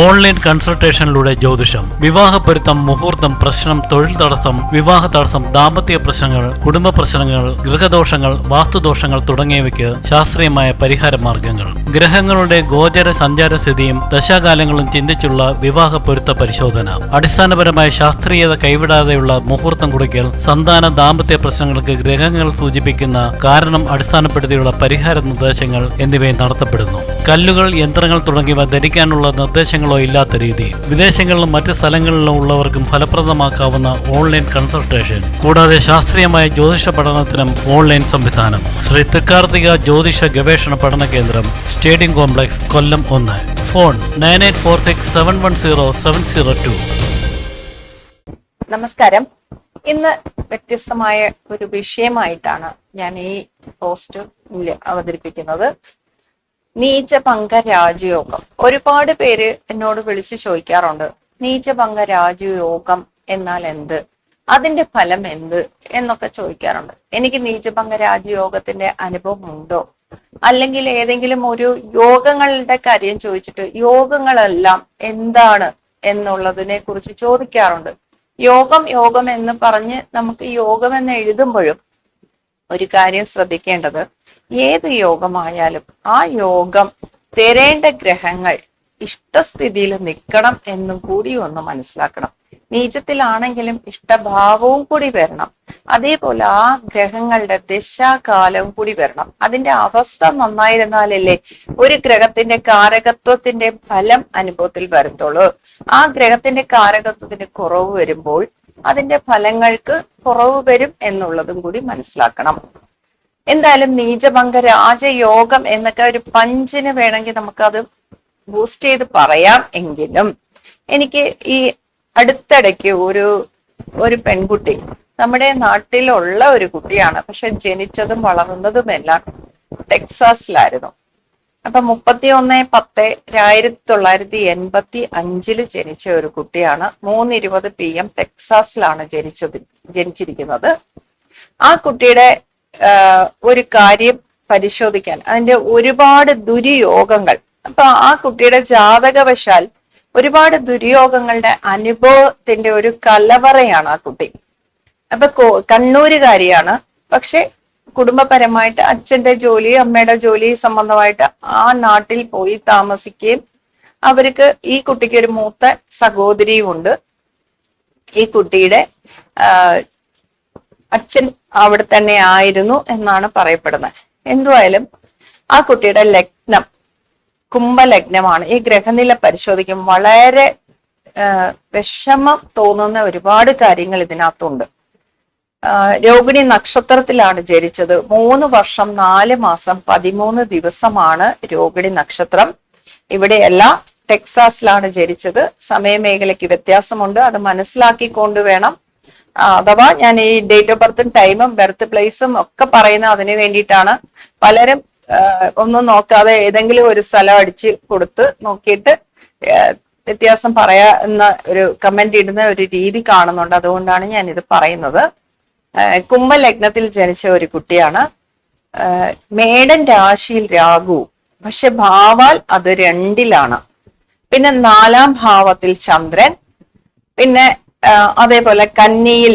Online കൺസൾട്ടേഷനിലൂടെ ജ്യോതിഷം വിവാഹ പൊരുത്തം മുഹൂർത്തം പ്രശ്നം തൊഴിൽ തടസ്സം വിവാഹ തടസ്സം ദാമ്പത്യ പ്രശ്നങ്ങൾ കുടുംബ പ്രശ്നങ്ങൾ ഗൃഹദോഷങ്ങൾ വാസ്തുദോഷങ്ങൾ തുടങ്ങിയവയ്ക്ക് ശാസ്ത്രീയമായ പരിഹാര മാർഗങ്ങൾ. ഗ്രഹങ്ങളുടെ ഗോചര സഞ്ചാര സ്ഥിതിയും ദശാകാലങ്ങളും ചിന്തിച്ചുള്ള വിവാഹ പൊരുത്ത പരിശോധന. അടിസ്ഥാനപരമായ ശാസ്ത്രീയത കൈവിടാതെയുള്ള മുഹൂർത്തം കുറിക്കൽ സന്താന ദാമ്പത്യ പ്രശ്നങ്ങൾക്ക് ഗ്രഹങ്ങൾ സൂചിപ്പിക്കുന്ന കാരണം അടിസ്ഥാനപ്പെടുത്തിയുള്ള പരിഹാര നിർദ്ദേശങ്ങൾ എന്നിവയും നടത്തപ്പെടുന്നു. കല്ലുകൾ യന്ത്രങ്ങൾ തുടങ്ങിയവ ധരിക്കാനുള്ള നിർദ്ദേശങ്ങളോ ഇല്ലാത്ത രീതി. വിദേശങ്ങളിലും മറ്റ് സ്ഥലങ്ങളിലും ഉള്ളവർക്കും ഫലപ്രദമാക്കാവുന്ന ഓൺലൈൻ കൺസൾട്ടേഷൻ കൂടാതെ ശാസ്ത്രീയമായ ജ്യോതിഷ പഠനത്തിനും ഓൺലൈൻ സംവിധാനം. ശ്രീ തൃക്കാർത്തിക ജ്യോതിഷ ഗവേഷണ പഠന കേന്ദ്രം സ്റ്റേഡിയം കോംപ്ലക്സ് കൊല്ലം ഒന്ന്. Phone nine eight four six seven one zero seven zero two. നമസ്കാരം. ഇന്ന് വ്യത്യസ്തമായ ഒരു വിഷയമായിട്ടാണ് ഞാൻ ഈ പോസ്റ്റ് അവതരിപ്പിക്കുന്നത്. നീചഭംഗ രാജയോഗം. ഒരുപാട് പേര് എന്നോട് വിളിച്ചു ചോദിക്കാറുണ്ട് നീചഭംഗ രാജയോഗം എന്നാൽ എന്ത്? അതിന്റെ ഫലം എന്ത്? എന്നൊക്കെ ചോദിക്കാറുണ്ട്. എനിക്ക് നീചഭംഗ രാജയോഗത്തിന്റെ അനുഭവം ഉണ്ടോ? അല്ലെങ്കിൽ ഏതെങ്കിലും ഒരു യോഗങ്ങളുടെ കാര്യം ചോദിച്ചിട്ട് യോഗങ്ങളെല്ലാം എന്താണ് എന്നുള്ളതിനെ കുറിച്ച് ചോദിക്കാറുണ്ട്. യോഗം യോഗം എന്ന് പറഞ്ഞ് നമുക്ക് യോഗം എന്ന് എഴുതുമ്പോഴും ഒരു കാര്യം ശ്രദ്ധിക്കേണ്ടത് ഏത് യോഗമായാലും ആ യോഗം തരേണ്ട ഗ്രഹങ്ങൾ ഇഷ്ടസ്ഥിതിയിൽ നിൽക്കണം എന്നും കൂടി ഒന്ന് മനസ്സിലാക്കണം. നീചത്തിലാണെങ്കിലും ഇഷ്ടഭാവവും കൂടി വരണം. അതേപോലെ ആ ഗ്രഹങ്ങളുടെ ദശാകാലവും കൂടി വരണം. അതിന്റെ അവസ്ഥ നന്നായിരുന്നാലല്ലേ ഒരു ഗ്രഹത്തിന്റെ കാരകത്വത്തിന്റെ ഫലം അനുഭവത്തിൽ വരത്തുള്ളൂ ആ ഗ്രഹത്തിന്റെ കാരകത്വത്തിന്റെ കുറവ് വരുമ്പോൾ അതിന്റെ ഫലങ്ങൾക്ക് കുറവ് വരും എന്നുള്ളതും കൂടി മനസ്സിലാക്കണം. എന്തായാലും നീചഭംഗ രാജയോഗം എന്നൊക്കെ ഒരു പഞ്ചിന് വേണമെങ്കിൽ നമുക്കത് ബൂസ്റ്റ് ചെയ്ത് പറയാം എങ്കിലും എനിക്ക് ഈ അടുത്തിടയ്ക്ക് ഒരു ഒരു പെൺകുട്ടി നമ്മുടെ നാട്ടിലുള്ള ഒരു കുട്ടിയാണ്. പക്ഷെ ജനിച്ചതും വളർന്നതുമെല്ലാം ടെക്സാസിലായിരുന്നു. അപ്പൊ മുപ്പത്തി ഒന്ന് പത്ത് ആയിരത്തി തൊള്ളായിരത്തി എൺപത്തി അഞ്ചിൽ ജനിച്ച ഒരു കുട്ടിയാണ്. മൂന്നിരുപത് പി എം ടെക്സാസിലാണ് ജനിച്ചത് ജനിച്ചിരിക്കുന്നത്. ആ കുട്ടിയുടെ ഒരു കാര്യം പരിശോധിക്കാൻ. അതിന്റെ ഒരുപാട് ദുര്യോഗങ്ങൾ. അപ്പൊ ആ കുട്ടിയുടെ ജാതകവശാൽ ഒരുപാട് ദുര്യോഗങ്ങളുടെ അനുഭവത്തിന്റെ ഒരു കലവറയാണ് ആ കുട്ടി. അപ്പൊ കണ്ണൂരുകാരിയാണ്. പക്ഷെ കുടുംബപരമായിട്ട് അച്ഛന്റെ ജോലി അമ്മയുടെ ജോലി സംബന്ധമായിട്ട് ആ നാട്ടിൽ പോയി താമസിക്കുകയും അവർക്ക് ഈ കുട്ടിക്ക് ഒരു മൂത്ത സഹോദരിയും ഉണ്ട് ഈ കുട്ടിയുടെ അച്ഛൻ അവിടെ തന്നെ ആയിരുന്നു എന്നാണ് പറയപ്പെടുന്നത്. എന്തുവായാലും ആ കുട്ടിയുടെ ലഗ്നം കുംഭലഗ്നമാണ്. ഈ ഗ്രഹനില പരിശോധിക്കും വളരെ വിഷമം തോന്നുന്ന ഒരുപാട് കാര്യങ്ങൾ ഇതിനകത്തുണ്ട്. രോഹിണി നക്ഷത്രത്തിലാണ് ജനിച്ചത്. മൂന്ന് വർഷം നാല് മാസം പതിമൂന്ന് ദിവസമാണ് രോഹിണി നക്ഷത്രം. ഇവിടെയല്ല ടെക്സാസിലാണ് ജനിച്ചത്. സമയമേഖലയ്ക്ക് വ്യത്യാസമുണ്ട്. അത് മനസ്സിലാക്കിക്കൊണ്ട് വേണം അഥവാ ഞാൻ ഈ ഡേറ്റ് ഓഫ് ബർത്തും ടൈമും ബർത്ത് പ്ലേസും ഒക്കെ പറയുന്ന അതിന് വേണ്ടിയിട്ടാണ്. പലരും ഒന്നും നോക്കാതെ ഏതെങ്കിലും ഒരു സ്ഥലം അടിച്ച് കൊടുത്ത് നോക്കിയിട്ട് വ്യത്യാസം പറയാ എന്ന ഒരു കമന്റ് ഇടുന്ന ഒരു രീതി കാണുന്നുണ്ട്. അതുകൊണ്ടാണ് ഞാൻ ഇത് പറയുന്നത്. കുംഭ ലഗ്നത്തിൽ ജനിച്ച ഒരു കുട്ടിയാണ്. മേടൻ രാശിയിൽ രാഹു. പക്ഷെ ഭാവാൽ അത് രണ്ടിലാണ്. പിന്നെ നാലാം ഭാവത്തിൽ ചന്ദ്രൻ. പിന്നെ അതേപോലെ കന്നിയിൽ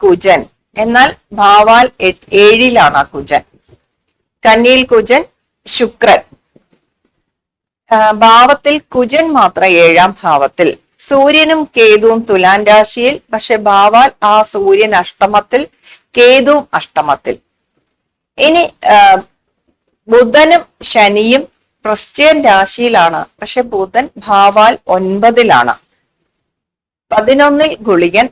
കുജൻ. എന്നാൽ ഭാവാൽ ഏഴിലാണ് ആ കുജൻ. കന്നിയിൽ കുജൻ ശുക്രൻ. ഭാവത്തിൽ കുജൻ മാത്രം ഏഴാം ഭാവത്തിൽ. സൂര്യനും കേതുവും തുലാൻ രാശിയിൽ പക്ഷെ ഭാവാൽ ആ സൂര്യൻ അഷ്ടമത്തിൽ കേതുവും അഷ്ടമത്തിൽ. ഇനി ബുധനും ശനിയും ക്രിസ്ത്യൻ രാശിയിലാണ് പക്ഷെ ബുധൻ ഭാവാൽ ഒൻപതിലാണ്. പതിനൊന്നിൽ ഗുളികൻ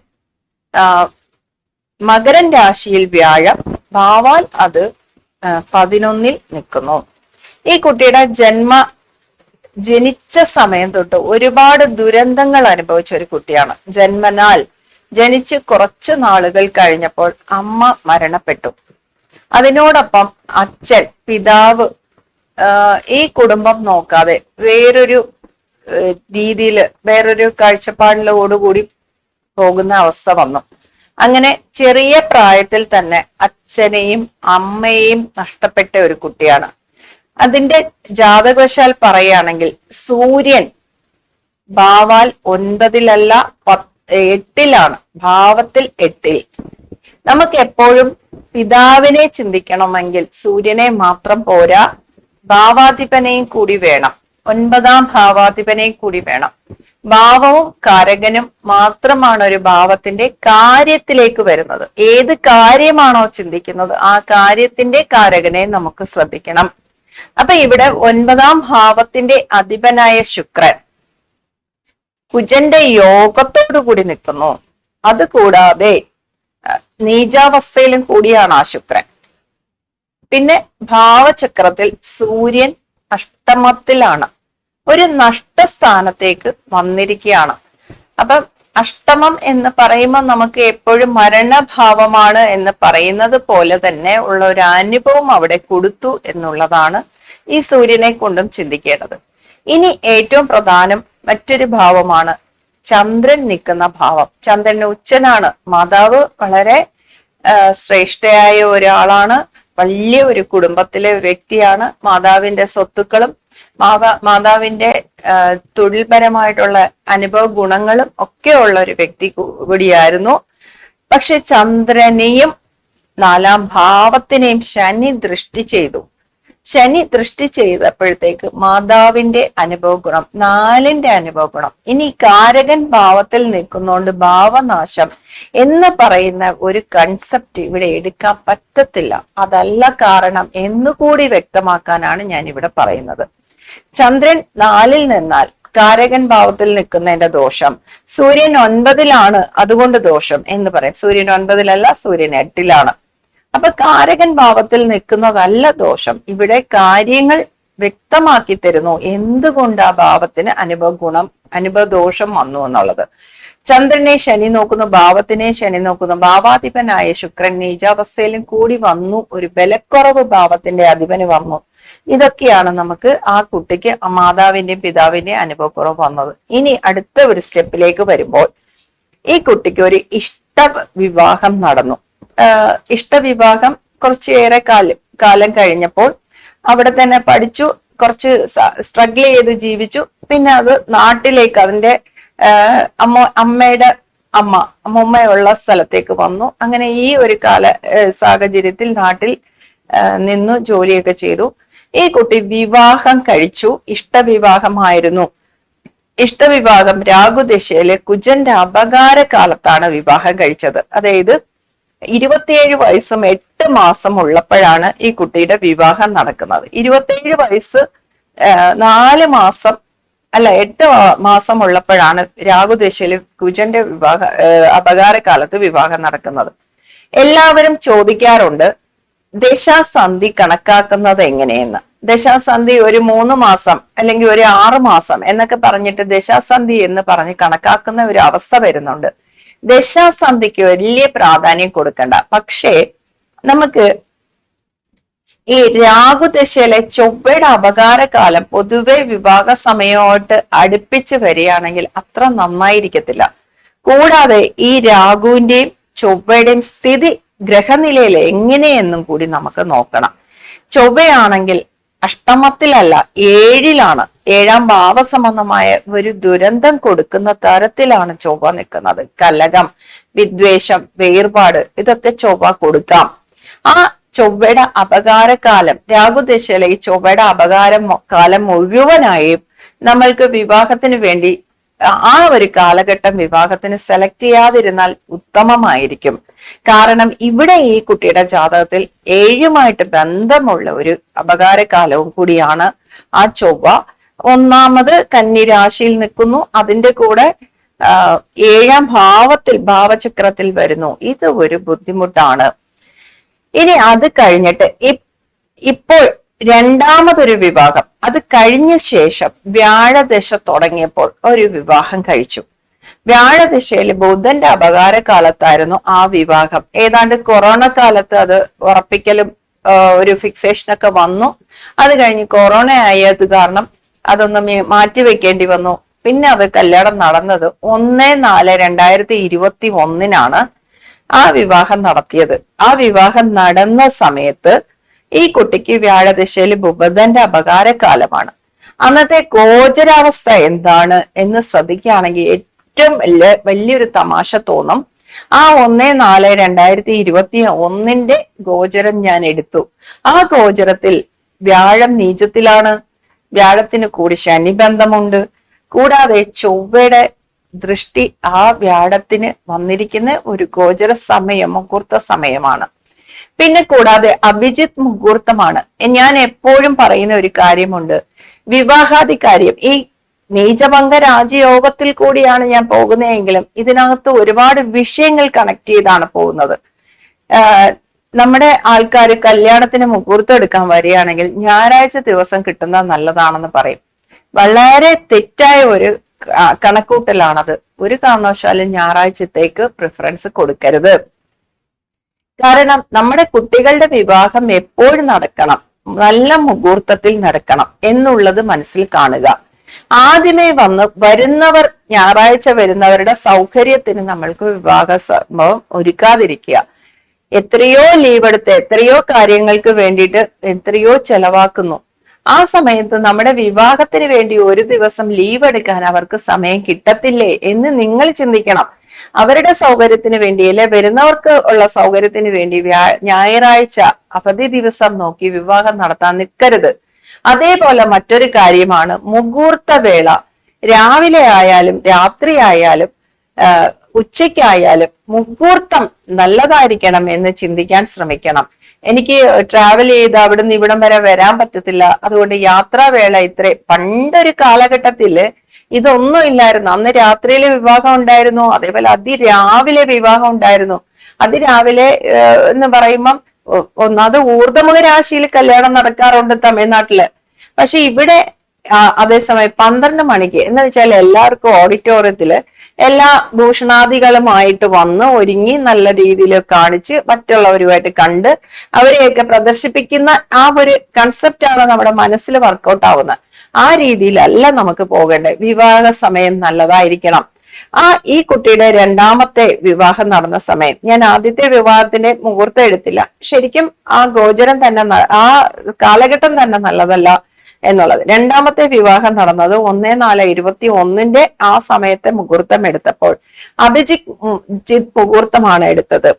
മകരൻ രാശിയിൽ വ്യാഴം ഭാവാൽ അത് പതിനൊന്നിൽ നിൽക്കുന്നു. ഈ കുട്ടിയുടെ ജന്മ ജനിച്ച സമയം തൊട്ട് ഒരുപാട് ദുരന്തങ്ങൾ അനുഭവിച്ച ഒരു കുട്ടിയാണ്. ജന്മനാൽ ജനിച്ച് കുറച്ച് നാളുകൾ കഴിഞ്ഞപ്പോൾ അമ്മ മരണപ്പെട്ടു. അതിനോടൊപ്പം അച്ഛൻ പിതാവ് ഈ കുടുംബം നോക്കാതെ വേറൊരു രീതിയിൽ വേറൊരു കാഴ്ചപ്പാടിലോടുകൂടി പോകുന്ന അവസ്ഥ വന്നു. അങ്ങനെ ചെറിയ പ്രായത്തിൽ തന്നെ അച്ഛനെയും അമ്മയെയും നഷ്ടപ്പെട്ട ഒരു കുട്ടിയാണ്. അതിന്റെ ജാതകവശാൽ പറയുകയാണെങ്കിൽ സൂര്യൻ ഭാവാൽ ഒൻപതിലല്ല എട്ടിലാണ്. ഭാവത്തിൽ എട്ടിൽ. നമുക്ക് എപ്പോഴും പിതാവിനെ ചിന്തിക്കണമെങ്കിൽ സൂര്യനെ മാത്രം പോരാ ഭാവാധിപനെയും കൂടി വേണം. ഒൻപതാം ഭാവാധിപനെ കൂടി വേണം. ഭാവവും കാരകനും മാത്രമാണ് ഒരു ഭാവത്തിന്റെ കാര്യത്തിലേക്ക് വരുന്നത്. ഏത് കാര്യമാണോ ചിന്തിക്കുന്നത് ആ കാര്യത്തിന്റെ കാരകനെ നമുക്ക് ശ്രദ്ധിക്കണം. അപ്പൊ ഇവിടെ ഒൻപതാം ഭാവത്തിന്റെ അധിപനായ ശുക്രൻ കുജന്റെ യോഗത്തോടു കൂടി നിൽക്കുന്നു. അതുകൂടാതെ കൂടാതെ നീചാവസ്ഥയിലും കൂടിയാണ് ആ ശുക്രൻ. പിന്നെ ഭാവചക്രത്തിൽ സൂര്യൻ അഷ്ടമത്തിലാണ്. ഒരു നഷ്ടസ്ഥാനത്തേക്ക് വന്നിരിക്കുകയാണ്. അപ്പം അഷ്ടമം എന്ന് പറയുമ്പോൾ നമുക്ക് എപ്പോഴും മരണഭാവമാണ് എന്ന് പറയുന്നത് പോലെ തന്നെ ഉള്ള ഒരു അനുഭവം അവിടെ കൊടുത്തു എന്നുള്ളതാണ് ഈ സൂര്യനെ കൊണ്ടും ചിന്തിക്കേണ്ടത്. ഇനി ഏറ്റവും പ്രധാനം മറ്റൊരു ഭാവമാണ് ചന്ദ്രൻ നിൽക്കുന്ന ഭാവം. ചന്ദ്രൻ ഉച്ചനാണ്. മാതാവ് വളരെ ശ്രേഷ്ഠയായ ഒരാളാണ്. വലിയ ഒരു കുടുംബത്തിലെ വ്യക്തിയാണ്. മാതാവിന്റെ സ്വത്തുക്കളും മാതാ മാതാവിന്റെ തൊഴിൽപരമായിട്ടുള്ള അനുഭവ ഗുണങ്ങളും ഒക്കെ ഉള്ള ഒരു വ്യക്തി കൂടിയായിരുന്നു. പക്ഷെ ചന്ദ്രനെയും നാലാം ഭാവത്തിനെയും ശനി ദൃഷ്ടി ചെയ്തു. ശനി ദൃഷ്ടി ചെയ്തപ്പോഴത്തേക്ക് മാതാവിന്റെ അനുഭവ ഗുണം നാലിന്റെ അനുഭവ ഗുണം. ഇനി കാരകൻ ഭാവത്തിൽ നിൽക്കുന്നോണ്ട് ഭാവനാശം എന്ന് പറയുന്ന ഒരു കൺസെപ്റ്റ് ഇവിടെ എടുക്കാൻ പറ്റത്തില്ല. അതല്ല കാരണം എന്നുകൂടി വ്യക്തമാക്കാനാണ് ഞാൻ ഇവിടെ പറയുന്നത്. ചന്ദ്രൻ നാലിൽ നിന്നാൽ കാരകൻ ഭാവത്തിൽ നിൽക്കുന്നതിന്റെ ദോഷം. സൂര്യൻ ഒൻപതിലാണ് അതുകൊണ്ട് ദോഷം എന്ന് പറയും. സൂര്യൻ ഒൻപതിലല്ല സൂര്യൻ എട്ടിലാണ്. അപ്പൊ കാരകൻ ഭാവത്തിൽ നിൽക്കുന്നതല്ല ദോഷം. ഇവിടെ കാര്യങ്ങൾ വ്യക്തമാക്കി തരുന്നു എന്തുകൊണ്ട് ആ ഭാവത്തിന് അനുഭവ ഗുണം അനുഭവദോഷം വന്നു എന്നുള്ളത്. ചന്ദ്രനെ ശനി നോക്കുന്നു ഭാവത്തിനെ ശനി നോക്കുന്നു. ഭാവാധിപനായ ശുക്രൻ നീചാവസ്ഥയിലും കൂടി വന്നു ഒരു ബലക്കുറവ് ഭാവത്തിന്റെ അധിപന് വന്നു. ഇതൊക്കെയാണ് നമുക്ക് ആ കുട്ടിക്ക് ആ മാതാവിന്റെയും പിതാവിന്റെയും അനുഭവക്കുറവ് വന്നത്. ഇനി അടുത്ത ഒരു സ്റ്റെപ്പിലേക്ക് വരുമ്പോൾ ഈ കുട്ടിക്ക് ഒരു ഇഷ്ട വിവാഹം നടന്നു ഇഷ്ടവിവാഹം കുറച്ചേറെ കാലം കാലം കഴിഞ്ഞപ്പോൾ അവിടെ തന്നെ പഠിച്ചു കുറച്ച് സ്ട്രഗിൾ ചെയ്ത് ജീവിച്ചു. പിന്നെ അത് നാട്ടിലേക്ക് അതിന്റെ അമ്മ അമ്മയുടെ അമ്മ അമ്മമ്മയുള്ള സ്ഥലത്തേക്ക് വന്നു. അങ്ങനെ ഈ ഒരു കാല സാഹചര്യത്തിൽ നാട്ടിൽ നിന്നു ജോലിയൊക്കെ ചെയ്തു. ഈ കുട്ടി വിവാഹം കഴിച്ചു. ഇഷ്ടവിവാഹമായിരുന്നു. ഇഷ്ടവിവാഹം രാഹുദശയിലെ കുജന്റെ അപകാര കാലത്താണ് വിവാഹം കഴിച്ചത്. അതായത് ഇരുപത്തിയേഴ് വയസ്സും എട്ട് മാസം ഉള്ളപ്പോഴാണ് ഈ കുട്ടിയുടെ വിവാഹം നടക്കുന്നത്. ഇരുപത്തിയേഴ് വയസ്സ് നാല് മാസം അല്ല എട്ട് മാസം ഉള്ളപ്പോഴാണ് രാഹുദശയിൽ കുജന്റെ വിവാഹ അപകാരകാലത്ത് അപകാര വിവാഹം നടക്കുന്നത്. എല്ലാവരും ചോദിക്കാറുണ്ട് ദശാസന്ധി കണക്കാക്കുന്നത് എങ്ങനെയെന്ന്? ദശാസന്ധി ഒരു മൂന്ന് മാസം അല്ലെങ്കിൽ ഒരു ആറ് മാസം എന്നൊക്കെ പറഞ്ഞിട്ട് ദശാസന്ധി എന്ന് പറഞ്ഞ് കണക്കാക്കുന്ന ഒരു അവസ്ഥ വരുന്നുണ്ട്. ദശാസന്ധിക്ക് വലിയ പ്രാധാന്യം കൊടുക്കണ്ട. പക്ഷേ നമുക്ക് ഈ രാഹുദശയിലെ ചൊവ്വയുടെ അപകാരകാലം പൊതുവെ വിവാഹ സമയമായിട്ട് അടുപ്പിച്ച് വരികയാണെങ്കിൽ അത്ര നന്നായിരിക്കത്തില്ല. കൂടാതെ ഈ രാഹുവിന്റെയും ചൊവ്വയുടെയും സ്ഥിതി ഗ്രഹനിലയിൽ എങ്ങനെയെന്നും കൂടി നമുക്ക് നോക്കണം. ചൊവ്വയാണെങ്കിൽ അഷ്ടമത്തിലല്ല ഏഴിലാണ്. ഏഴാം ഭാവസംബന്ധമായ ഒരു ദുരന്തം കൊടുക്കുന്ന തരത്തിലാണ് ചൊവ്വ നിൽക്കുന്നത്. കലകം വിദ്വേഷം വേർപാട് ഇതൊക്കെ ചൊവ്വ കൊടുക്കാം. ആ ചൊവ്വയുടെ അപകാരകാലം രാഹുദശയിലെ ഈ ചൊവ്വയുടെ അപകാരം കാലം മുഴുവനായും നമ്മൾക്ക് വിവാഹത്തിന് വേണ്ടി ആ- ഒരു കാലഘട്ടം വിവാഹത്തിന് സെലക്ട് ചെയ്യാതിരുന്നാൽ ഉത്തമമായിരിക്കും. കാരണം ഇവിടെ ഈ കുട്ടിയുടെ ജാതകത്തിൽ ഏഴുമായിട്ട് ബന്ധമുള്ള ഒരു അപകാരകാലവും കൂടിയാണ് ആ ചൊവ്വ. ഒന്നാമത് കന്നി രാശിയിൽ നിൽക്കുന്നു. അതിന്റെ കൂടെ ഏഴാം ഭാവത്തിൽ ഭാവചക്രത്തിൽ വരുന്നു. ഇത് ഒരു ബുദ്ധിമുട്ടാണ്. ഇനി അത് കഴിഞ്ഞിട്ട് ഇപ്പോൾ രണ്ടാമതൊരു വിവാഹം. അത് കഴിഞ്ഞ ശേഷം വ്യാഴദശ തുടങ്ങിയപ്പോൾ ഒരു വിവാഹം കഴിച്ചു. വ്യാഴദശയിൽ ബുധന്റെ അപകാര കാലത്തായിരുന്നു ആ വിവാഹം. ഏതാണ്ട് കൊറോണ കാലത്ത് അത് ഉറപ്പിക്കലും ഒരു ഫിക്സേഷനൊക്കെ വന്നു. അത് കഴിഞ്ഞ് കൊറോണ ആയത് കാരണം അതൊന്ന് മാറ്റി മാറ്റിവെക്കേണ്ടി വന്നു. പിന്നെ അത് കല്യാണം നടന്നത് ഒന്ന് നാല് രണ്ടായിരത്തി ഇരുപത്തി ഒന്നിനാണ്. ആ വിവാഹം നടത്തിയത്. ആ വിവാഹം നടന്ന സമയത്ത് ഈ കുട്ടിക്ക് വ്യാഴദിശയിൽ ബുബന്ധന്റെ അപകാരകാലമാണ്. അന്നത്തെ ഗോചരാവസ്ഥ എന്താണ് എന്ന് ശ്രദ്ധിക്കുകയാണെങ്കിൽ ഏറ്റവും വലിയ വലിയൊരു തമാശ തോന്നും. ആ ഒന്ന് നാല് രണ്ടായിരത്തി ഇരുപത്തി ഒന്നിന്റെ ഗോചരം ഞാൻ എടുത്തു. ആ ഗോചരത്തിൽ വ്യാഴം നീചത്തിലാണ്. വ്യാഴത്തിന് കൂടി ശനിബന്ധമുണ്ട്. കൂടാതെ ചൊവ്വയുടെ ദൃഷ്ടി ആ വ്യാഴത്തിന് വന്നിരിക്കുന്ന ഒരു ഗോചര സമയം മുഹൂർത്ത സമയമാണ്. പിന്നെ കൂടാതെ അഭിജിത്ത് മുഹൂർത്തമാണ്. ഞാൻ എപ്പോഴും പറയുന്ന ഒരു കാര്യമുണ്ട്. വിവാഹാദി കാര്യം ഈ നീചഭംഗ രാജയോഗത്തിൽ കൂടിയാണ് ഞാൻ പോകുന്നതെങ്കിലും ഇതിനകത്ത് ഒരുപാട് വിഷയങ്ങൾ കണക്ട് ചെയ്താണ് പോകുന്നത്. നമ്മുടെ ആൾക്കാർ കല്യാണത്തിന് മുഹൂർത്തം എടുക്കാൻ വരികയാണെങ്കിൽ ഞായറാഴ്ച ദിവസം കിട്ടുന്നത് നല്ലതാണെന്ന് പറയും. വളരെ തെറ്റായ ഒരു കണക്കൂട്ടലാണത്. ഒരു കാരണവശാലും ഞായറാഴ്ചത്തേക്ക് പ്രിഫറൻസ് കൊടുക്കരുത്. കാരണം നമ്മുടെ കുട്ടികളുടെ വിവാഹം എപ്പോഴും നടക്കണം. നല്ല മുഹൂർത്തത്തിൽ നടക്കണം എന്നുള്ളത് മനസ്സിൽ കാണുക. ആദ്യമേ വന്ന് വരുന്നവർ ഞായറാഴ്ച വരുന്നവരുടെ സൗകര്യത്തിന് നമ്മൾക്ക് വിവാഹ സംഭവം ഒരുക്കാതിരിക്കുക. എത്രയോ ലീവ് എടുത്ത് എത്രയോ കാര്യങ്ങൾക്ക് വേണ്ടിയിട്ട് എത്രയോ ചെലവാക്കുന്നു. ആ സമയത്ത് നമ്മുടെ വിവാഹത്തിന് വേണ്ടി ഒരു ദിവസം ലീവ് എടുക്കാൻ അവർക്ക് സമയം കിട്ടത്തില്ലേ എന്ന് നിങ്ങൾ ചിന്തിക്കണം. അവരുടെ സൗകര്യത്തിന് വേണ്ടി അല്ലെ വരുന്നവർക്ക് ഉള്ള സൗകര്യത്തിന് വേണ്ടി ഞായറാഴ്ച അവധി ദിവസം നോക്കി വിവാഹം നടത്താൻ നിൽക്കരുത്. അതേപോലെ മറ്റൊരു കാര്യമാണ് മുഹൂർത്ത വേള. രാവിലെ ആയാലും രാത്രി ആയാലും ഉച്ചയ്ക്കായാലും മുഹൂർത്തം നല്ലതായിരിക്കണം എന്ന് ചിന്തിക്കാൻ ശ്രമിക്കണം. എനിക്ക് ട്രാവൽ ചെയ്ത് അവിടെ നിന്ന് ഇവിടം വരെ വരാൻ പറ്റത്തില്ല. അതുകൊണ്ട് യാത്രാവേള ഇത്ര. പണ്ടൊരു കാലഘട്ടത്തിൽ ഇതൊന്നും ഇല്ലായിരുന്നു. അന്ന് രാത്രിയിലെ വിവാഹം ഉണ്ടായിരുന്നു. അതേപോലെ അതിരാവിലെ വിവാഹം ഉണ്ടായിരുന്നു. അതിരാവിലെ എന്ന് പറയുമ്പം ഒന്നാമത് ഊർദ്ധമുഖ രാശിയിൽ കല്യാണം നടക്കാറുണ്ട് തമിഴ്നാട്ടിൽ. പക്ഷെ ഇവിടെ അതേസമയം പന്ത്രണ്ട് മണിക്ക് എന്ന് വെച്ചാൽ എല്ലാവർക്കും ഓഡിറ്റോറിയത്തിൽ എല്ലാ ഭൂഷണാദികളുമായിട്ട് വന്ന് ഒരുങ്ങി നല്ല രീതിയിൽ കാണിച്ച് മറ്റുള്ളവരുമായിട്ട് കണ്ട് അവരെയൊക്കെ പ്രദർശിപ്പിക്കുന്ന ആ ഒരു കൺസെപ്റ്റാണ് നമ്മുടെ മനസ്സിൽ വർക്കൗട്ട് ആവുന്നത്. ആ രീതിയിലല്ല നമുക്ക് പോകേണ്ടത്. വിവാഹ സമയം നല്ലതായിരിക്കണം. ആ ഈ കുട്ടിയുടെ രണ്ടാമത്തെ വിവാഹം നടന്ന സമയം. ഞാൻ ആദ്യത്തെ വിവാഹത്തിന്റെ മുഹൂർത്തം എടുത്തില്ല. ശരിക്കും ആ ഗോചരം തന്നെ ആ കാലഘട്ടം തന്നെ നല്ലതല്ല. എന്നുള്ളത്. രണ്ടാമത്തെ വിവാഹം നടന്നത് ഒന്നേ നാല് ഇരുപത്തി ഒന്നിന്റെ ആ സമയത്തെ മുഹൂർത്തം എടുത്തപ്പോൾ. അഭിജിത് ജിത് മുഹൂർത്തമാണ് എടുത്തത്.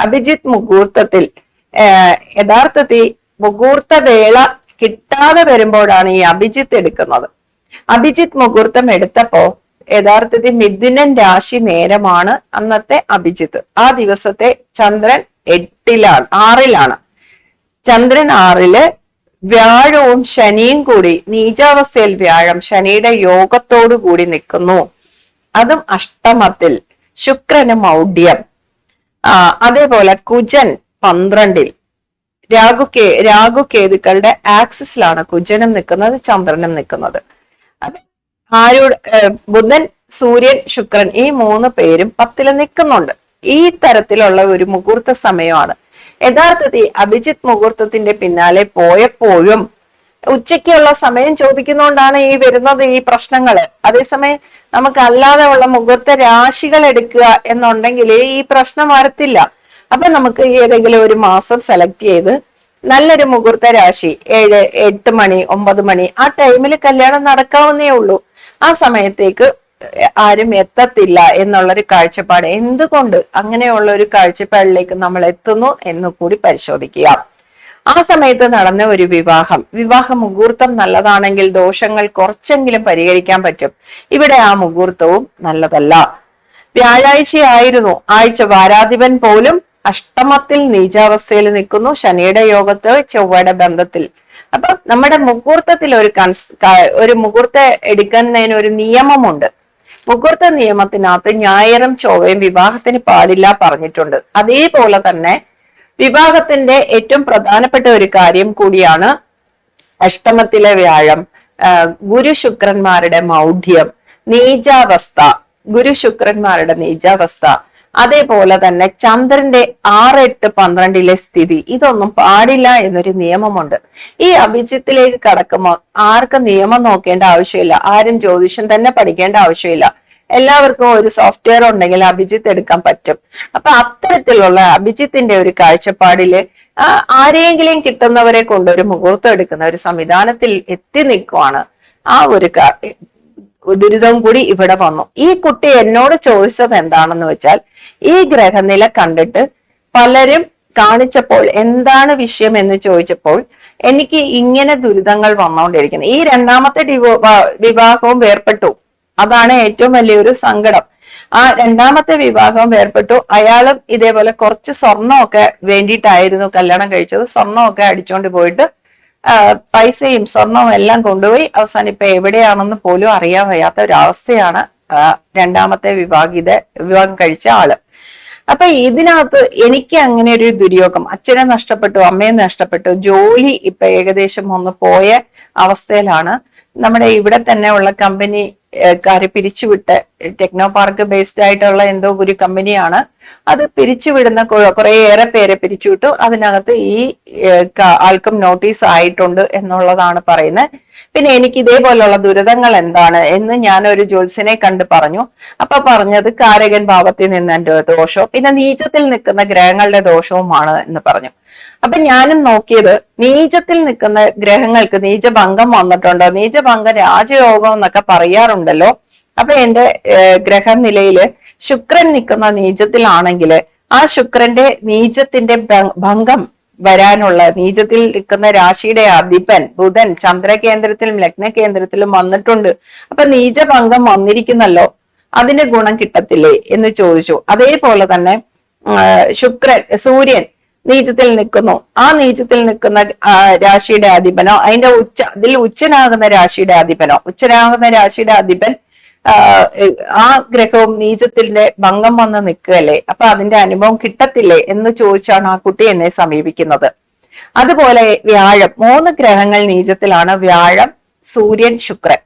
അഭിജിത് മുഹൂർത്തത്തിൽ യഥാർത്ഥത്തിൽ മുഹൂർത്ത വേള കിട്ടാതെ വരുമ്പോഴാണ് ഈ അഭിജിത്ത് എടുക്കുന്നത്. അഭിജിത്ത് മുഹൂർത്തം എടുത്തപ്പോ യഥാർത്ഥത്തിൽ മിഥുനൻ രാശി നേരമാണ് അന്നത്തെ അഭിജിത്ത്. ആ ദിവസത്തെ ചന്ദ്രൻ എട്ടിലാണ് ആറിലാണ്. ചന്ദ്രൻ ആറിൽ വ്യാഴവും ശനിയും കൂടി നീചാവസ്ഥയിൽ വ്യാഴം ശനിയുടെ യോഗത്തോടു കൂടി നിൽക്കുന്നു. അതും അഷ്ടമത്തിൽ ശുക്രന് മൗഢ്യം. അതേപോലെ കുജൻ പന്ത്രണ്ടിൽ രാഹു കേ രാഹു കേതുക്കളുടെ ആക്സിസിലാണ് കുജനും നിൽക്കുന്നത് ചന്ദ്രനും നിൽക്കുന്നത്. അപ്പൊ ആരുടെ ബുധൻ സൂര്യൻ ശുക്രൻ ഈ മൂന്ന് പേരും പത്തിൽ നിൽക്കുന്നുണ്ട്. ഈ തരത്തിലുള്ള ഒരു മുഹൂർത്ത സമയമാണ്. യഥാർത്ഥത്തിൽ അഭിജിത്ത് മുഹൂർത്തത്തിന്റെ പിന്നാലെ പോയപ്പോഴും ഉച്ചയ്ക്കുള്ള സമയം ചോദിക്കുന്നോണ്ടാണ് ഈ വരുന്നത് ഈ പ്രശ്നങ്ങൾ. അതേസമയം നമുക്ക് അല്ലാതെ ഉള്ള മുഹൂർത്ത രാശികൾ എടുക്കുക എന്നുണ്ടെങ്കിൽ ഈ പ്രശ്നം വരത്തില്ല. അപ്പൊ നമുക്ക് ഏതെങ്കിലും ഒരു മാസം സെലക്ട് ചെയ്ത് നല്ലൊരു മുഹൂർത്ത രാശി ഏഴ് എട്ട് മണി ഒമ്പത് മണി ആ ടൈമിൽ കല്യാണം നടക്കാവുന്നേ ഉള്ളൂ. ആ സമയത്തേക്ക് ആരും എത്തത്തില്ല എന്നുള്ളൊരു കാഴ്ചപ്പാട്. എന്തുകൊണ്ട് അങ്ങനെയുള്ള ഒരു കാഴ്ചപ്പാടിലേക്ക് നമ്മൾ എത്തുന്നു എന്ന് കൂടി പരിശോധിക്കുക. ആ സമയത്ത് നടന്ന ഒരു വിവാഹം. വിവാഹ മുഹൂർത്തം നല്ലതാണെങ്കിൽ ദോഷങ്ങൾ കുറച്ചെങ്കിലും പരിഹരിക്കാൻ പറ്റും. ഇവിടെ ആ മുഹൂർത്തവും നല്ലതല്ല. വ്യാഴാഴ്ചയായിരുന്നു. ആഴ്ച വാരാധിപൻ പോലും അഷ്ടമത്തിൽ നീചാവസ്ഥയിൽ നിൽക്കുന്നു ശനിയുടെ യോഗത്തെ ചൊവ്വയുടെ ബന്ധത്തിൽ. അപ്പൊ നമ്മുടെ മുഹൂർത്തത്തിൽ ഒരു കൺസ് ഒരു മുഹൂർത്തം എടുക്കുന്നതിന് ഒരു നിയമമുണ്ട്. മുഹൂർത്ത നിയമത്തിനകത്ത് ഞായറും ചൊവ്വയും വിവാഹത്തിന് പാടില്ല പറഞ്ഞിട്ടുണ്ട്. അതേപോലെ തന്നെ വിവാഹത്തിന്റെ ഏറ്റവും പ്രധാനപ്പെട്ട ഒരു കാര്യം കൂടിയാണ് അഷ്ടമത്തിലെ വ്യാഴം. ഗുരു ശുക്രന്മാരുടെ മൗഢ്യം നീചാവസ്ഥ ഗുരു ശുക്രന്മാരുടെ നീചാവസ്ഥ. അതേപോലെ തന്നെ ചന്ദ്രന്റെ ആറ് എട്ട് പന്ത്രണ്ടിലെ സ്ഥിതി. ഇതൊന്നും പാടില്ല എന്നൊരു നിയമമുണ്ട്. ഈ അഭിജിത്തിലേക്ക് കടക്കുമ്പോൾ ആർക്കും നിയമം നോക്കേണ്ട ആവശ്യമില്ല. ആരും ജ്യോതിഷം തന്നെ പഠിക്കേണ്ട ആവശ്യമില്ല. എല്ലാവർക്കും ഒരു സോഫ്റ്റ്വെയർ ഉണ്ടെങ്കിൽ അഭിജിത്ത് എടുക്കാൻ പറ്റും. അപ്പൊ അത്തരത്തിലുള്ള അഭിജിത്തിന്റെ ഒരു കാഴ്ചപ്പാടിൽ ആരെയെങ്കിലും കിട്ടുന്നവരെ കൊണ്ട് ഒരു മുഹൂർത്തം എടുക്കുന്ന ഒരു സംവിധാനത്തിൽ എത്തി നിൽക്കുവാണ് ആ ഒരു ദുരിതവും കൂടി ഇവിടെ വന്നു. ഈ കുട്ടി എന്നോട് ചോദിച്ചത് എന്താണെന്ന് വെച്ചാൽ ഈ ഗ്രഹനില കണ്ടിട്ട് പലരും കാണിച്ചപ്പോൾ എന്താണ് വിഷയം എന്ന് ചോദിച്ചപ്പോൾ എനിക്ക് ഇങ്ങനെ ദുരിതങ്ങൾ വന്നുകൊണ്ടിരിക്കുന്നത് ഈ രണ്ടാമത്തെ വിവാഹവും വേർപെട്ടു അതാണ് ഏറ്റവും വലിയൊരു സങ്കടം. ആ രണ്ടാമത്തെ വിവാഹവും വേർപെട്ടു അയാളും ഇതേപോലെ കുറച്ച് സ്വർണമൊക്കെ വേണ്ടിയിട്ടായിരുന്നു കല്യാണം കഴിച്ചത്. സ്വർണമൊക്കെ അടിച്ചോണ്ട് പോയിട്ട് പൈസയും സ്വർണവും എല്ലാം കൊണ്ടുപോയി. അവസാനം ഇപ്പൊ എവിടെയാണെന്ന് പോലും അറിയാൻ വയ്യാത്ത ഒരവസ്ഥയാണ് രണ്ടാമത്തെ വിവാഹിത വിവാഹം കഴിച്ച ആൾ. അപ്പൊ ഇതിനകത്ത് എനിക്ക് അങ്ങനെ ഒരു ദുര്യോഗം അച്ഛനെ നഷ്ടപ്പെട്ടു അമ്മയെ നഷ്ടപ്പെട്ടു ജോലി ഇപ്പൊ ഏകദേശം ഒന്ന് പോയ അവസ്ഥയിലാണ്. നമ്മുടെ ഇവിടെ തന്നെ ഉള്ള കമ്പനി കാര് പിരിച്ചുവിട്ട് ടെക്നോ പാർക്ക് ബേസ്ഡ് ആയിട്ടുള്ള എന്തോ ഒരു കമ്പനിയാണ്. അത് പിരിച്ചുവിടുന്ന കുറെ- കുറേയേറെ പേരെ പിരിച്ചുവിട്ടു. അതിനകത്ത് ഈ ആൾക്കും നോട്ടീസ് ആയിട്ടുണ്ട് എന്നുള്ളതാണ് പറയുന്നത്. പിന്നെ എനിക്ക് ഇതേപോലുള്ള ദുരിതങ്ങൾ എന്താണ് എന്ന് ഞാൻ ഒരു ജോൽസിനെ കണ്ട് പറഞ്ഞു. അപ്പൊ പറഞ്ഞത് കാരകൻ ഭാവത്തിൽ നിന്നെ ദോഷവും പിന്നെ നീചത്തിൽ നിൽക്കുന്ന ഗ്രഹങ്ങളുടെ ദോഷവുമാണ് എന്ന് പറഞ്ഞു. അപ്പൊ ഞാനും നോക്കിയത് നീചത്തിൽ നിൽക്കുന്ന ഗ്രഹങ്ങൾക്ക് നീചഭംഗം വന്നിട്ടുണ്ടോ? നീചഭംഗം രാജയോഗം എന്നൊക്കെ പറയാറുണ്ടല്ലോ. അപ്പൊ എന്റെ ഗ്രഹനിലയിൽ ശുക്രൻ നിൽക്കുന്ന നീചത്തിലാണെങ്കിൽ ആ ശുക്രന്റെ നീചത്തിന്റെ ഭംഗം വരാനുള്ള നീചത്തിൽ നിൽക്കുന്ന രാശിയുടെ അധിപൻ ബുധൻ ചന്ദ്രകേന്ദ്രത്തിലും ലഗ്നകേന്ദ്രത്തിലും വന്നിട്ടുണ്ട്. അപ്പൊ നീചഭംഗം വന്നിരിക്കുന്നല്ലോ അതിന്റെ ഗുണം കിട്ടത്തില്ലേ എന്ന് ചോദിച്ചു. അതേപോലെ തന്നെ ശുക്രൻ സൂര്യൻ നീചത്തിൽ നിൽക്കുന്നു. ആ നീചത്തിൽ നിൽക്കുന്ന രാശിയുടെ അധിപനോ അതിന്റെ ഉച്ച അതിൽ ഉച്ചനാകുന്ന രാശിയുടെ അധിപനോ ഉച്ചനാകുന്ന രാശിയുടെ അധിപൻ ആ ഗ്രഹവും നീചത്തിന്റെ ഭംഗം വന്ന് നിൽക്കുകയല്ലേ? അപ്പൊ അതിന്റെ അനുഭവം കിട്ടത്തില്ലേ എന്ന് ചോദിച്ചാണ് ആ കുട്ടി എന്നെ സമീപിക്കുന്നത്. അതുപോലെ വ്യാഴം മൂന്ന് ഗ്രഹങ്ങൾ നീചത്തിലാണ്. വ്യാഴം സൂര്യൻ ശുക്രൻ.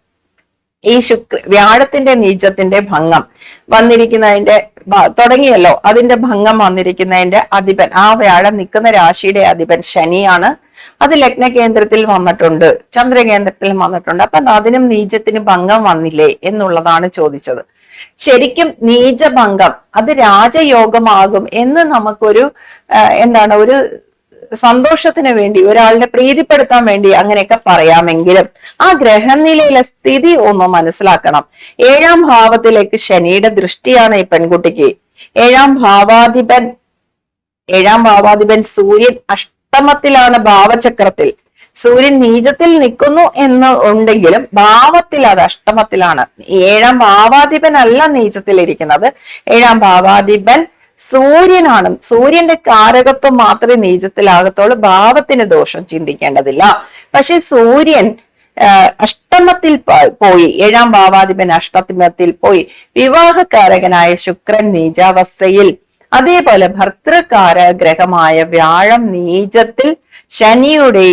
ഈ ശുക്ര വ്യാഴത്തിന്റെ നീചത്തിന്റെ ഭംഗം വന്നിരിക്കുന്നതിന്റെ തുടങ്ങിയല്ലോ. അതിന്റെ ഭംഗം വന്നിരിക്കുന്നതിന്റെ അധിപൻ ആ വ്യാഴം നിൽക്കുന്ന രാശിയുടെ അധിപൻ ശനിയാണ്. അത് ലഗ്ന കേന്ദ്രത്തിൽ വന്നിട്ടുണ്ട് ചന്ദ്രകേന്ദ്രത്തിൽ വന്നിട്ടുണ്ട്. അപ്പൊ അതിനും നീചത്തിന് ഭംഗം വന്നില്ലേ എന്നുള്ളതാണ് ചോദിച്ചത്. ശരിക്കും നീചഭംഗം അത് രാജയോഗമാകും എന്ന് നമുക്കൊരു എന്താണ് ഒരു സന്തോഷത്തിന് വേണ്ടി ഒരാളിനെ പ്രീതിപ്പെടുത്താൻ വേണ്ടി അങ്ങനെയൊക്കെ പറയാമെങ്കിലും ആ ഗ്രഹനിലയിലെ സ്ഥിതി ഒന്ന് മനസ്സിലാക്കണം. ഏഴാം ഭാവത്തിലേക്ക് ശനിയുടെ ദൃഷ്ടിയാണ് ഈ പെൺകുട്ടിക്ക്. ഏഴാം ഭാവാധിപൻ ഏഴാം ഭാവാധിപൻ സൂര്യൻ അഷ്ടമത്തിലാണ് ഭാവചക്രത്തിൽ. സൂര്യൻ നീചത്തിൽ നിൽക്കുന്നു എന്ന് ഉണ്ടെങ്കിലും ഭാവത്തിൽ അത് അഷ്ടമത്തിലാണ്. ഏഴാം ഭാവാധിപൻ അല്ല നീചത്തിൽ ഇരിക്കുന്നത് ഏഴാം ഭാവാധിപൻ സൂര്യനാണ്. സൂര്യന്റെ കാരകത്വം മാത്രമേ നീചത്തിലാകത്തുള്ളൂ. ഭാവത്തിന് ദോഷം ചിന്തിക്കേണ്ടതില്ല. പക്ഷെ സൂര്യൻ അഷ്ടമത്തിൽ പോയി. ഏഴാം ഭാവാധിപൻ അഷ്ടമത്തിൽ പോയി. വിവാഹകാരകനായ ശുക്രൻ നീചാവസ്ഥയിൽ. അതേപോലെ ഭർത്തൃകാര ഗ്രഹമായ വ്യാഴം നീചത്തിൽ ശനിയുടെ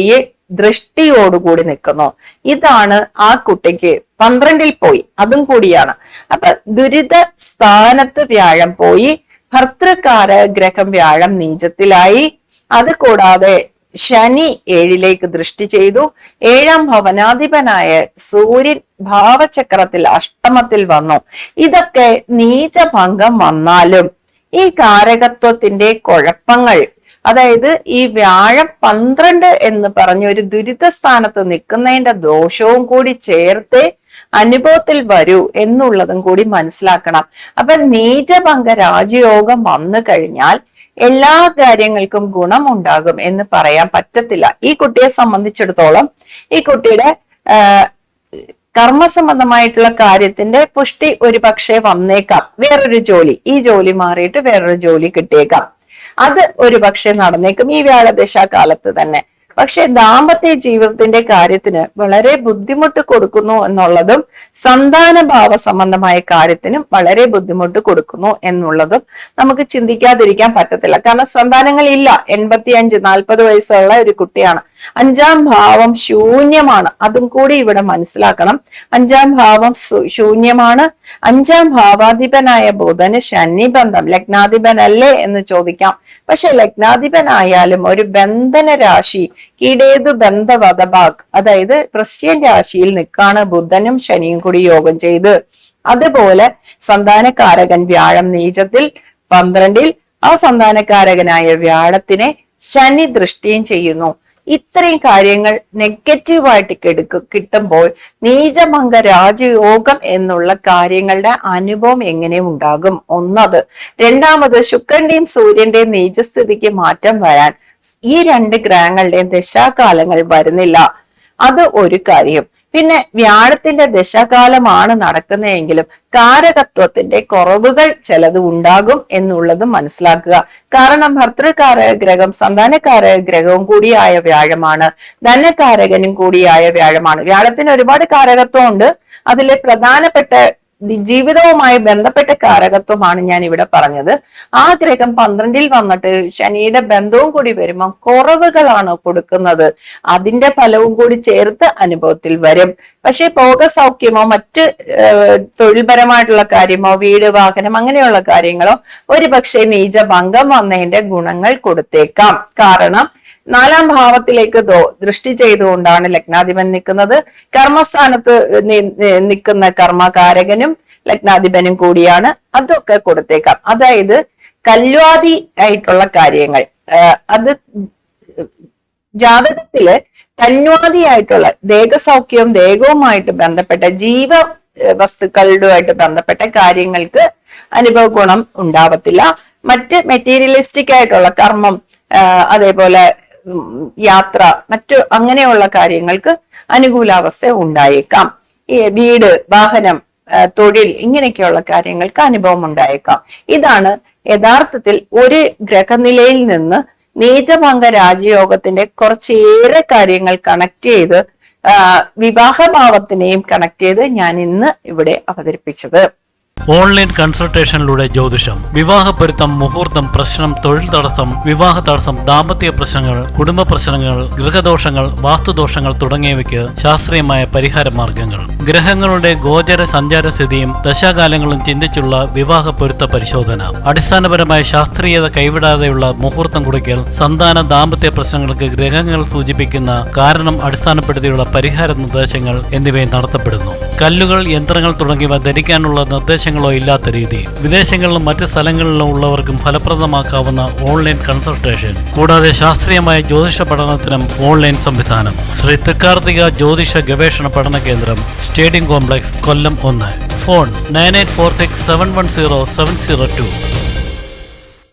ദൃഷ്ടിയോടുകൂടി നിൽക്കുന്നു. ഇതാണ് ആ കുട്ടിക്ക് പന്ത്രണ്ടിൽ പോയി. അതും കൂടിയാണ്. അപ്പൊ ദുരിത സ്ഥാനത്ത് വ്യാഴം പോയി. ഭർത്തൃകാര ഗ്രഹം വ്യാഴം നീചത്തിലായി. അത് കൂടാതെ ശനി ഏഴിലേക്ക് ദൃഷ്ടി ചെയ്തു. ഏഴാം ഭവനാധിപനായ സൂര്യൻ ഭാവചക്രത്തിൽ അഷ്ടമത്തിൽ വന്നു. ഇതൊക്കെ നീചഭംഗം വന്നാലും ഈ കാരകത്വത്തിന്റെ കുഴപ്പങ്ങൾ അതായത് ഈ വ്യാഴം പന്ത്രണ്ട് എന്ന് പറഞ്ഞ ഒരു ദുരിത സ്ഥാനത്ത് നിൽക്കുന്നതിന്റെ ദോഷവും കൂടി ചേർത്ത് അനുഭവത്തിൽ വരൂ എന്നുള്ളതും കൂടി മനസ്സിലാക്കണം. അപ്പൊ നീചഭംഗ രാജയോഗം വന്നു കഴിഞ്ഞാൽ എല്ലാ കാര്യങ്ങൾക്കും ഗുണമുണ്ടാകും എന്ന് പറയാൻ പറ്റത്തില്ല. ഈ കുട്ടിയെ സംബന്ധിച്ചിടത്തോളം ഈ കുട്ടിയുടെ കർമ്മസംബന്ധമായിട്ടുള്ള കാര്യത്തിന്റെ പുഷ്ടി ഒരു പക്ഷേ വന്നേക്കാം. വേറൊരു ജോലി. ഈ ജോലി മാറിയിട്ട് വേറൊരു ജോലി കിട്ടിയേക്കാം. അത് ഒരു പക്ഷേ നടന്നേക്കും. ഈ വ്യാഴദശ കാലത്ത് തന്നെ. പക്ഷെ ദാമ്പത്യ ജീവിതത്തിന്റെ കാര്യത്തിന് വളരെ ബുദ്ധിമുട്ട് കൊടുക്കുന്നു എന്നുള്ളതും സന്താന ഭാവ സംബന്ധമായ കാര്യത്തിനും വളരെ ബുദ്ധിമുട്ട് കൊടുക്കുന്നു എന്നുള്ളതും നമുക്ക് ചിന്തിക്കാതിരിക്കാൻ പറ്റത്തില്ല. കാരണം സന്താനങ്ങൾ ഇല്ല. എൺപത്തി അഞ്ച് നാൽപ്പത് വയസ്സുള്ള ഒരു കുട്ടിയാണ്. അഞ്ചാം ഭാവം ശൂന്യമാണ്. അതും കൂടി ഇവിടെ മനസ്സിലാക്കണം. അഞ്ചാം ഭാവം ശൂന്യമാണ്. അഞ്ചാം ഭാവാധിപനായ ബുധന് ശനിബന്ധം. ലഗ്നാധിപനല്ലേ എന്ന് ചോദിക്കാം. പക്ഷെ ലഗ്നാധിപനായാലും ഒരു ബന്ധന രാശി കീടേതു ബന്ധവതഭാഗ് അതായത് ക്രിസ്ത്യൻ രാശിയിൽ നിൽക്കാണ് ബുധനും ശനിയും കൂടി യോഗം ചെയ്ത്. അതുപോലെ സന്താനകാരകൻ വ്യാഴം നീചത്തിൽ പന്ത്രണ്ടിൽ ആ സന്താനകാരകനായ വ്യാഴത്തിനെ ശനി ദൃഷ്ടിയും ചെയ്യുന്നു. ഇത്രയും കാര്യങ്ങൾ നെഗറ്റീവായിട്ട് കെടുക്ക കിട്ടുമ്പോൾ നീചഭംഗ രാജയോഗം എന്നുള്ള കാര്യങ്ങളുടെ അനുഭവം എങ്ങനെ ഉണ്ടാകും? ഒന്നത്. രണ്ടാമത് ശുക്രന്റെയും സൂര്യന്റെയും നീചസ്ഥിതിക്ക് മാറ്റം വരാൻ ഈ രണ്ട് ഗ്രഹങ്ങളുടെയും ദശാകാലങ്ങൾ വരുന്നില്ല. അത് ഒരു കാര്യം. പിന്നെ വ്യാഴത്തിന്റെ ദശാകാലമാണ് നടക്കുന്നതെങ്കിലും കാരകത്വത്തിന്റെ കുറവുകൾ ചിലത് ഉണ്ടാകും എന്നുള്ളത് മനസ്സിലാക്കുക. കാരണം ഭർത്തൃകാരക ഗ്രഹം കൂടിയായ വ്യാഴമാണ്. ധനകാരകനും കൂടിയായ വ്യാഴമാണ്. വ്യാഴത്തിന് ഒരുപാട് കാരകത്വം ഉണ്ട് അതിലെ പ്രധാനപ്പെട്ട ജീവിതവുമായി ബന്ധപ്പെട്ട കാരകത്വമാണ് ഞാൻ ഇവിടെ പറഞ്ഞത്. ആ ഗ്രഹം പന്ത്രണ്ടിൽ വന്നിട്ട് ശനിയുടെ ബന്ധവും കൂടി വരുമ്പോൾ കുറവുകളാണ് കൊടുക്കുന്നത്. അതിന്റെ ഫലവും കൂടി ചേർത്ത് അനുഭവത്തിൽ വരും. പക്ഷെ ഭോഗസൗഖ്യമോ മറ്റ് ഏഹ്, തൊഴിൽപരമായിട്ടുള്ള കാര്യമോ വീട് വാഹനം അങ്ങനെയുള്ള കാര്യങ്ങളോ ഒരുപക്ഷെ നീചഭംഗം വന്നതിന്റെ ഗുണങ്ങൾ കൊടുത്തേക്കാം. കാരണം നാലാം ഭാവത്തിലേക്ക് ദൃഷ്ടി ചെയ്തുകൊണ്ടാണ് ലഗ്നാധിപൻ നിൽക്കുന്നത്. കർമ്മസ്ഥാനത്ത് നിൽക്കുന്ന കർമ്മകാരകനും ലഗ്നാധിപനും കൂടിയാണ് അതൊക്കെ കൊടുത്തേക്കാം. അതായത് കല്വാദി ആയിട്ടുള്ള കാര്യങ്ങൾ. അത് ജാതകത്തിൽ തന്വാദിയായിട്ടുള്ള ദേഹസൗഖ്യവും ദേഹവുമായിട്ട് ബന്ധപ്പെട്ട ജീവ വസ്തുക്കളുമായിട്ട് ബന്ധപ്പെട്ട കാര്യങ്ങൾക്ക് അനുഭവ ഗുണം ഉണ്ടാവത്തില്ല. മറ്റ് മെറ്റീരിയലിസ്റ്റിക് ആയിട്ടുള്ള കർമ്മം അതേപോലെ യാത്ര മറ്റു അങ്ങനെയുള്ള കാര്യങ്ങൾക്ക് അനുകൂലാവസ്ഥ ഉണ്ടായേക്കാം. ഈ വീട് വാഹനം തൊഴിൽ ഇങ്ങനെയൊക്കെയുള്ള കാര്യങ്ങൾക്ക് അനുഭവം ഉണ്ടായേക്കാം. ഇതാണ് യഥാർത്ഥത്തിൽ ഒരു ഗ്രഹനിലയിൽ നിന്ന് നീചഭംഗ രാജയോഗത്തിന്റെ കുറച്ചേറെ കാര്യങ്ങൾ കണക്ട് ചെയ്ത് വിവാഹഭാവത്തിനെയും കണക്ട് ചെയ്ത് ഞാൻ ഇന്ന് ഇവിടെ അവതരിപ്പിച്ചത്. ഓൺലൈൻ കൺസൾട്ടേഷനിലൂടെ ജ്യോതിഷം വിവാഹപ്പൊരുത്തം മുഹൂർത്തം പ്രശ്നം തൊഴിൽ തടസ്സം വിവാഹ തടസ്സം ദാമ്പത്യ പ്രശ്നങ്ങൾ കുടുംബ പ്രശ്നങ്ങൾ ഗൃഹദോഷങ്ങൾ വാസ്തുദോഷങ്ങൾ തുടങ്ങിയവയ്ക്ക് ശാസ്ത്രീയമായ പരിഹാര മാർഗങ്ങൾ. ഗ്രഹങ്ങളുടെ ഗോചര സഞ്ചാര സ്ഥിതിയും ദശാകാലങ്ങളും ചിന്തിച്ചുള്ള വിവാഹ പൊരുത്ത പരിശോധന. അടിസ്ഥാനപരമായ ശാസ്ത്രീയത കൈവിടാതെയുള്ള മുഹൂർത്തം കുറിക്കൽ സന്താന ദാമ്പത്യ പ്രശ്നങ്ങൾക്ക് ഗ്രഹങ്ങൾ സൂചിപ്പിക്കുന്ന കാരണം അടിസ്ഥാനപ്പെടുത്തിയുള്ള പരിഹാര നിർദ്ദേശങ്ങൾ എന്നിവയും നടത്തപ്പെടുന്നു. കല്ലുകൾ യന്ത്രങ്ങൾ തുടങ്ങിയവ ധരിക്കാനുള്ള നിർദ്ദേശങ്ങളോ ഇല്ലാത്ത രീതി. വിദേശങ്ങളിലും മറ്റ് സ്ഥലങ്ങളിലും ഉള്ളവർക്കും ഫലപ്രദമാക്കാവുന്ന ഓൺലൈൻ കൺസൾട്ടേഷൻ. കൂടാതെ ശാസ്ത്രീയമായ ജ്യോതിഷ പഠനത്തിനും ഓൺലൈൻ സംവിധാനം. ശ്രീ തൃക്കാർത്തിക ജ്യോതിഷ ഗവേഷണ പഠന കേന്ദ്രം സ്റ്റേഡിയം കോംപ്ലക്സ് കൊല്ലം ഒന്ന്. Phone nine eight four six seven one zero seven zero two.